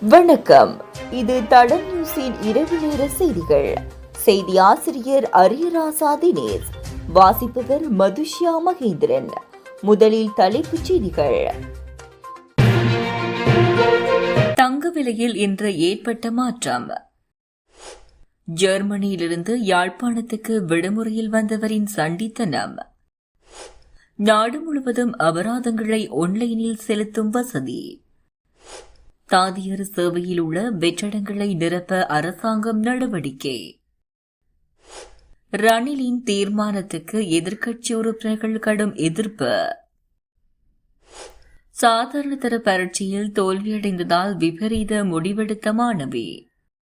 வணக்கம். இது தடம் நியூஸின் இரவு நேர செய்திகள். செய்தி ஆசிரியர் அரியராசா தினேஷ். வாசிப்பவர் மதுஷ்யா மகேந்திரன். முதலில் தலைப்புச் செய்திகள். தங்க விலையில் இன்று ஏற்பட்ட மாற்றம். ஜெர்மனியிலிருந்து யாழ்ப்பாணத்துக்கு விடுமுறையில் வந்தவரின் சண்டித்தனம். நாடு முழுவதும் அபராதங்களை ஒன்லைனில் செலுத்தும் வசதி. தாதியர் சேவையில் உள்ள வெற்றிடங்களை நிரப்ப அரசாங்கம் நடவடிக்கை. ரணிலின் தீர்மானத்துக்கு எதிர்க்கட்சி உறுப்பினர்கள் கடும் எதிர்ப்பு. சாதாரண தர பரீட்சையில் தோல்வியடைந்ததால் விபரீத முடிவெடுத்த மாணவி.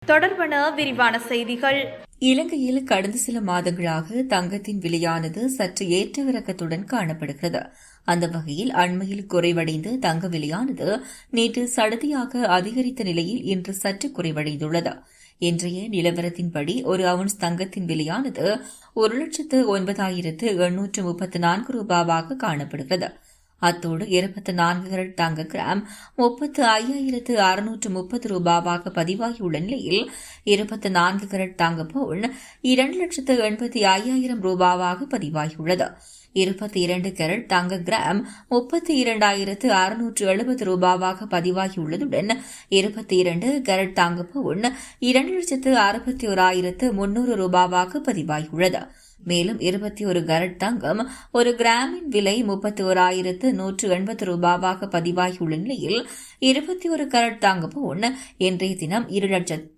தொடர்பான விரிவான செய்திகள். இலங்கையில் கடந்த சில மாதங்களாக தங்கத்தின் விலையானது சற்று ஏற்றவிறக்கத்துடன் காணப்படுகிறது. அந்த வகையில் அண்மையில் குறைவடைந்து தங்க விலையானது நேற்று சடதியாக அதிகரித்த நிலையில் இன்று சற்று குறைவடைந்துள்ளது. இன்றைய நிலவரத்தின்படி ஒரு அவுன்ஸ் தங்கத்தின் விலையானது ஒரு லட்சத்து ஒன்பதாயிரத்து எண்ணூற்று முப்பத்து நான்கு ரூபாவாக காணப்படுகிறது. அத்தோடு இருபத்தி நான்கு கரட் தங்க கிராம் முப்பத்து ஐயாயிரத்து அறுநூற்று முப்பது ரூபாவாக பதிவாகியுள்ள நிலையில் இருபத்தி நான்கு கரட் தங்க பவுன் இரண்டு லட்சத்து எண்பத்தி ஐயாயிரம் ரூபாவாக பதிவாகியுள்ளது. இருபத்தி இரண்டு கேரட் தங்க கிராம் முப்பத்தி இரண்டாயிரத்து அறுநூற்று எழுபது ரூபாவாக பதிவாகியுள்ளதுடன் இருபத்தி இரண்டு கேரட் தங்க பவுன் இரண்டு லட்சத்து அறுபத்தி ஓராயிரத்து முன்னூறு ரூபாவாக பதிவாகியுள்ளது. மேலும் இருபத்தி ஒரு கரட் தங்கம் ஒரு கிராமின் விலை முப்பத்தி ஓராயிரத்து நூற்று எண்பது ரூபாவாக பதிவாகியுள்ள நிலையில் இருபத்தி ஒரு கரட் தங்க ஒன்று இன்றைய தினம் இரு லட்சத்து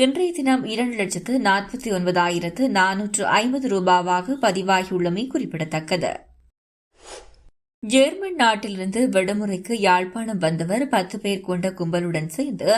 இன்றைய தினம் இரண்டு லட்சத்து நாற்பத்தி ஒன்பதாயிரத்து நானூற்று ஐம்பது ரூபாவாக பதிவாகியுள்ளமை குறிப்பிடத்தக்கது. ஜெர்மன் நாட்டிலிருந்து விடுமுறைக்கு யாழ்ப்பாணம் வந்தவர் பத்து பேர் கொண்ட கும்பலுடன் சேர்ந்து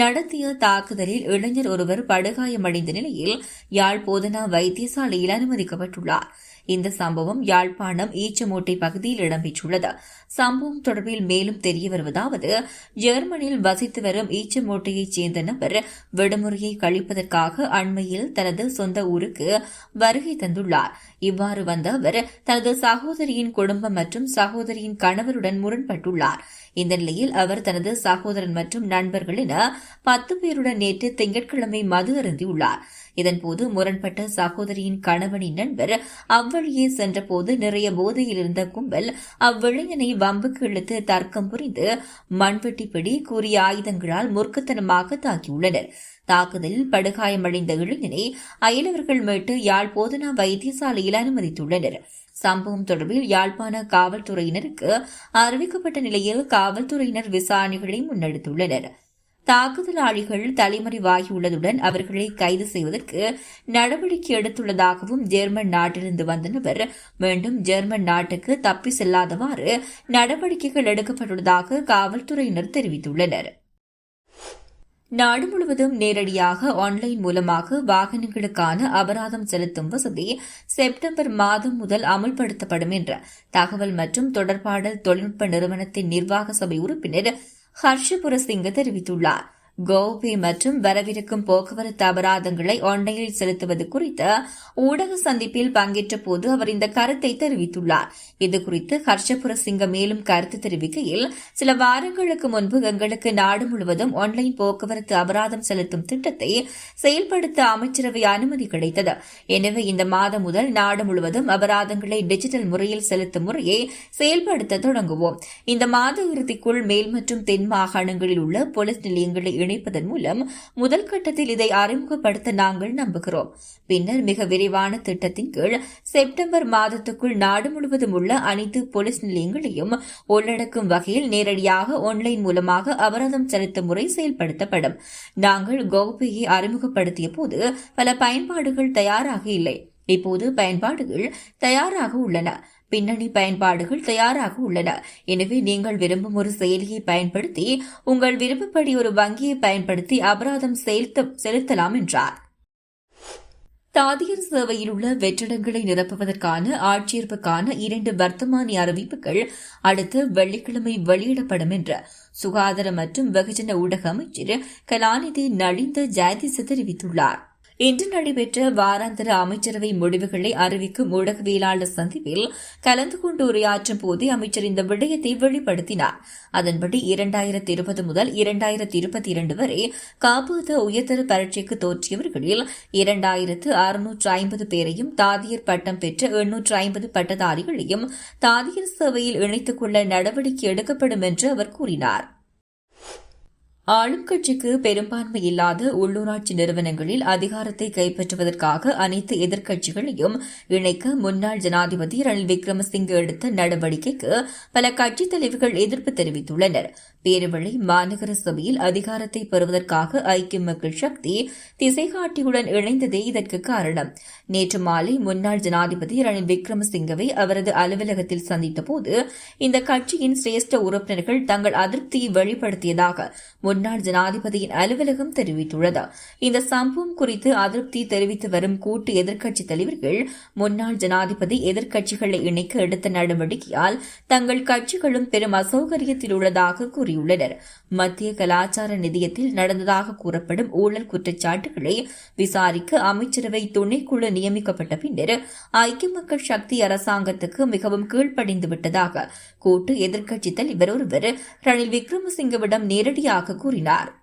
நடத்திய தாக்குதலில் இளைஞர் ஒருவர் படுகாயமடைந்த நிலையில் யாழ் போதனா வைத்தியசாலையில் அனுமதிக்கப்பட்டுள்ளார். இந்த சம்பவம் யாழ்ப்பாணம் ஈச்சமோட்டை பகுதியில் இடம்பெற்றுள்ளது. சம்பவம் தொடர்பில் மேலும் தெரிய வருவதாவது ஜெர்மனியில் வசித்து வரும் ஈச்சமோட்டையைச் சேர்ந்த நபர் விடுமுறையை கழிப்பதற்காக அண்மையில் தனது சொந்த ஊருக்கு வருகை தந்துள்ளார். இவ்வாறு வந்த அவர் தனது சகோதரியின் குடும்பம் மற்றும் சகோதரியின் கணவருடன் முரண்பட்டுள்ளார். இந்த நிலையில் அவர் தனது சகோதரன் மற்றும் நண்பர்கள் என பத்து பேருடன் நேற்று திங்கட்கிழமை மது அருந்தியுள்ளார். இதன்போது முரண்பட்ட சகோதரியின் கணவனின் நண்பர் அவ்வழியே சென்றபோது நிறைய போதையில் இருந்த கும்பல் அவ்விளைஞனை வம்புக்கு இழுத்து தர்க்கம் புரிந்து மண்வெட்டிப்பிடி கூறிய ஆயுதங்களால் முர்க்கத்தனமாக தாக்கியுள்ளனர். தாக்குதலில் படுகாயமடைந்த இளைஞனை அயலவர்கள் மீட்டு யாழ் போதனா வைத்தியசாலையில் அனுமதித்துள்ளனர். சம்பவம் தொடர்பில் யாழ்ப்பாண காவல்துறையினருக்கு அறிவிக்கப்பட்ட நிலையில் காவல்துறையினர் விசாரணைகளை முன்னெடுத்துள்ளனர். தாக்குதலாளிகள் தலைமறைவாகியுள்ளதுடன் அவர்களை கைது செய்வதற்கு நடவடிக்கை எடுத்துள்ளதாகவும் ஜெர்மன் நாட்டிலிருந்து வந்த நபர் மீண்டும் ஜெர்மன் நாட்டுக்கு தப்பி செல்லாதவாறு நடவடிக்கைகள் எடுக்கப்பட்டுள்ளதாக காவல்துறையினர் தெரிவித்துள்ளனர். நாடு முழுவதும் நேரடியாக ஆன்லைன் மூலமாக வாகனங்களுக்கான அபராதம் செலுத்தும் வசதி செப்டம்பர் மாதம் முதல் அமல்படுத்தப்படும் என்ற தகவல் மற்றும் தொடர்பாடல் தொழில்நுட்ப நிறுவனத்தின் நிர்வாக சபை உறுப்பினர் ஹர்ஷபுர சிங்க தெரிவித்துள்ளார். கோபி மற்றும் வரவிருக்கும் போக்குவரத்து அபராதங்களை ஆன்லைனில் செலுத்துவது குறித்த ஊடக சந்திப்பில் பங்கேற்ற போது அவர் இந்த கருத்தை தெரிவித்துள்ளார். இதுகுறித்து ஹர்ஷபுர சிங்க மேலும் கருத்து தெரிவிக்கையில் சில வாரங்களுக்கு முன்பு எங்களுக்கு நாடு முழுவதும் ஆன்லைன் போக்குவரத்து அபராதம் செலுத்தும் திட்டத்தை செயல்படுத்த அமைச்சரவை அனுமதி கிடைத்தது. எனவே இந்த மாதம் முதல் நாடு முழுவதும் அபராதங்களை டிஜிட்டல் முறையில் செலுத்தும் முறையை செயல்படுத்த தொடங்குவோம். இந்த மாத இறுதிக்குள் மேல் மற்றும் தென் மாகாணங்களில் உள்ள போலீஸ் நிலையங்களை இணைப்பதன் மூலம் முதல் கட்டத்தில் இதை அறிமுகப்படுத்த நாங்கள் நம்புகிறோம். பின்னர் மிக விரைவான திட்டத்தின் கீழ் செப்டம்பர் மாதத்துக்குள் நாடு முழுவதும் உள்ள அனைத்து போலீஸ் நிலையங்களையும் உள்ளடக்கும் வகையில் நேரடியாக ஆன்லைன் மூலமாக அபராதம் செலுத்தும் முறை செயல்படுத்தப்படும். நாங்கள் கோபையை அறிமுகப்படுத்திய போது பல பயன்பாடுகள் தயாராக இல்லை. இப்போது பயன்பாடுகள் தயாராக உள்ளன. பின்னணி பயன்பாடுகள் தயாராக உள்ளன. எனவே நீங்கள் விரும்பும் ஒரு செயலியை பயன்படுத்தி உங்கள் விருப்பப்படி ஒரு வங்கியை பயன்படுத்தி அபராதம் செலுத்தலாம் என்றார். தாதியர் சேவையில் உள்ள வெற்றிடங்களை நிரப்புவதற்கான ஆட்சேர்ப்புக்கான இரண்டு வர்த்தமானி அறிவிப்புகள் அடுத்து வெள்ளிக்கிழமை வெளியிடப்படும் என்று சுகாதார மற்றும் வெகுஜன ஊடக அமைச்சர் கலாநிதி நளிந்த ஜெயதிச தெரிவித்துள்ளார். இன்று நடைபெற்ற வாராந்திர அமைச்சரவை முடிவுகளை அறிவிக்கும் ஊடகவியலாளர் சந்திப்பில் கலந்து கொண்டு உரையாற்றும் போதே அமைச்சர் இந்த விடயத்தை வெளிப்படுத்தினார். அதன்படி இரண்டாயிரத்தி இருபது முதல் இரண்டாயிரத்தி இருபத்தி இரண்டு வரை காப்பீட்டு உயர்தர பரீட்சைக்கு தோற்றியவர்களில் இரண்டாயிரத்து அறுநூற்று ஐம்பது பேரையும் தாதியர் பட்டம் பெற்ற எண்ணூற்று ஐம்பது பட்டதாரிகளையும் தாதியர் சேவையில் இணைத்துக் கொள்ள நடவடிக்கை எடுக்கப்படும் என்று அவர் கூறினார். ஆளும் கட்சிக்கு பெரும்பான்மை இல்லாத உள்ளூராட்சி நிறுவனங்களில் அதிகாரத்தை கைப்பற்றுவதற்காக அனைத்து எதிர்க்கட்சிகளையும் இணைக்க முன்னாள் ஜனாதிபதி ரணில் விக்ரமசிங்கே எடுத்த நடவடிக்கைக்கு பல கட்சித் தலைவர்கள் எதிர்ப்பு தெரிவித்துள்ளனர். பேருவளை மாநகர சபையில் அதிகாரத்தை பெறுவதற்காக ஐக்கிய மக்கள் சக்தி திசைகாட்டியுடன் இணைந்ததே இதற்கு காரணம். நேற்று மாலை முன்னாள் ஜனாதிபதி ரணில் விக்ரமசிங்கவை அவரது அலுவலகத்தில் சந்தித்தபோது இந்த கட்சியின் சிரேஷ்ட உறுப்பினர்கள் தங்கள் அதிருப்தியை வெளிப்படுத்தியதாக முன்னாள் ஜனாதிபதியின் அலுவலகம் தெரிவித்துள்ளது. இந்த சம்பவம் குறித்து அதிருப்தி தெரிவித்து வரும் கூட்டு எதிர்க்கட்சித் தலைவர்கள் முன்னாள் ஜனாதிபதி எதிர்க்கட்சிகளை இணைக்க எடுத்த நடவடிக்கையால் தங்கள் கட்சிகளும் பெரும் அசௌகரியத்தில் உள்ளதாக கூறியுள்ளனர். மத்திய கலாச்சார நிதியத்தில் நடந்ததாக கூறப்படும் ஊழல் குற்றச்சாட்டுகளை விசாரிக்க அமைச்சரவை துணைக்குழு நியமிக்கப்பட்ட பின்னர் ஐக்கிய மக்கள் சக்தி அரசாங்கத்துக்கு மிகவும் கீழ்ப்படிந்து விட்டதாக கூட்டு எதிர்க்கட்சித் தலைவர் ஒருவர் ரணில் விக்ரமசிங்கவிடம் நேரடியாக கூறினார்.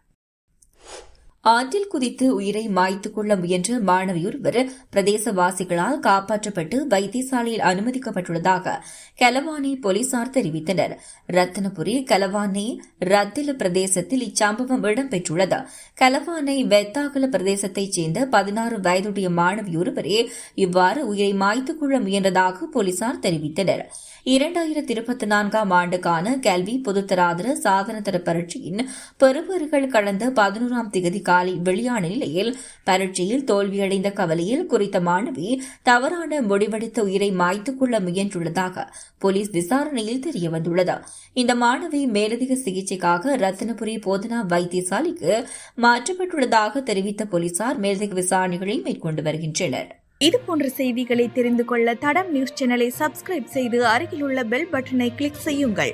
ஆற்றில் குதித்து உயிரை மாய்த்துக் கொள்ள முயன்ற மாணவியொருவர் பிரதேசவாசிகளால் காப்பாற்றப்பட்டு வைத்தியசாலையில் அனுமதிக்கப்பட்டுள்ளதாக கலவானி போலீசார் தெரிவித்தனர். ரத்தனபுரி கலவானே ரத்தில பிரதேசத்தில் இச்சம்பவம் இடம்பெற்றுள்ளது. கலவானை வெத்தாகல பிரதேசத்தைச் சேர்ந்த பதினாறு வயதுடைய மாணவியொருவரே இவ்வாறு உயிரை மாய்த்துக் கொள்ள முயன்றதாக போலீசார் தெரிவித்தனர். இரண்டாயிரத்தி இருபத்தி நான்காம் ஆண்டுக்கான கல்வி பொதுத்தராதர சாதனத்தர பரீட்சையின் பெறுபவர்கள் கடந்த பதினோராம் தேதி காலை வெளியான நிலையில் பரீட்சையில் தோல்வியடைந்த கவலையில் குறித்த மாணவி தவறான முடிவெடுத்த உயிரை மாய்த்துக் கொள்ள முயன்றுள்ளதாக போலீஸ் விசாரணையில் தெரியவந்துள்ளது. இந்த மாணவி மேலதிக சிகிச்சைக்காக ரத்தினபுரி போதனா வைத்தியசாலைக்கு மாற்றப்பட்டுள்ளதாக தெரிவித்த போலீசார் மேலதிக விசாரணைகளை மேற்கொண்டு வருகின்றனர். இது போன்ற செய்திகளை தெரிந்து கொள்ள தடம் நியூஸ் சேனலை சப்ஸ்கிரைப் செய்து அருகில் உள்ள பெல் பட்டனை கிளிக் செய்யுங்கள்.